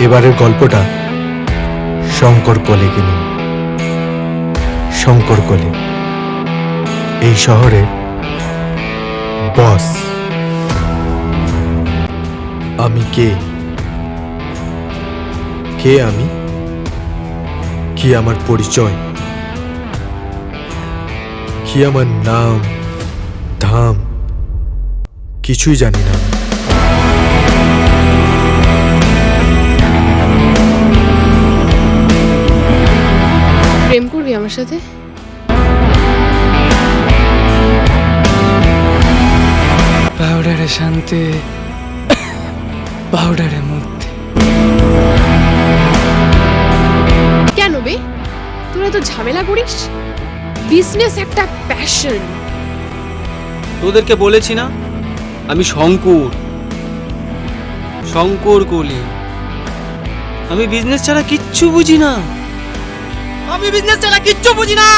এবারের গল্পটা শঙ্কর কলেকে নিয়ে শঙ্কর কলে। এই শহরের বস। আমি কে? কে আমি? কি আমার পরিচয়? কি আমার নাম, ধাম? কিছুই জানি না। প্রেম করবি আমার সাথে? পাউডারে শান্তি পাউডারে মুক্তি। কেন বে? তোরা তো ঝামেলা করিস? বিজনেস একটা প্যাশন তোদেরকে বলেছি না? আমি শঙ্কর। শঙ্কর কলি। আমি বিজনেস ছাড়া কিচ্ছু বুঝি না। আমি বিজনেস ছাড়া কিচ্ছু বুঝি না।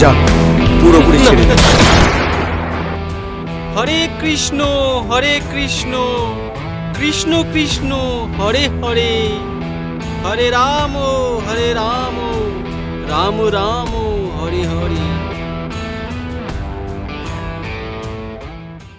যা পুরোপুরি ছেড়ে দে। হরে কৃষ্ণ হরে কৃষ্ণ কৃষ্ণ কৃষ্ণ হরে হরে। হরে রাম হরে রাম রাম রাম হরে হরে।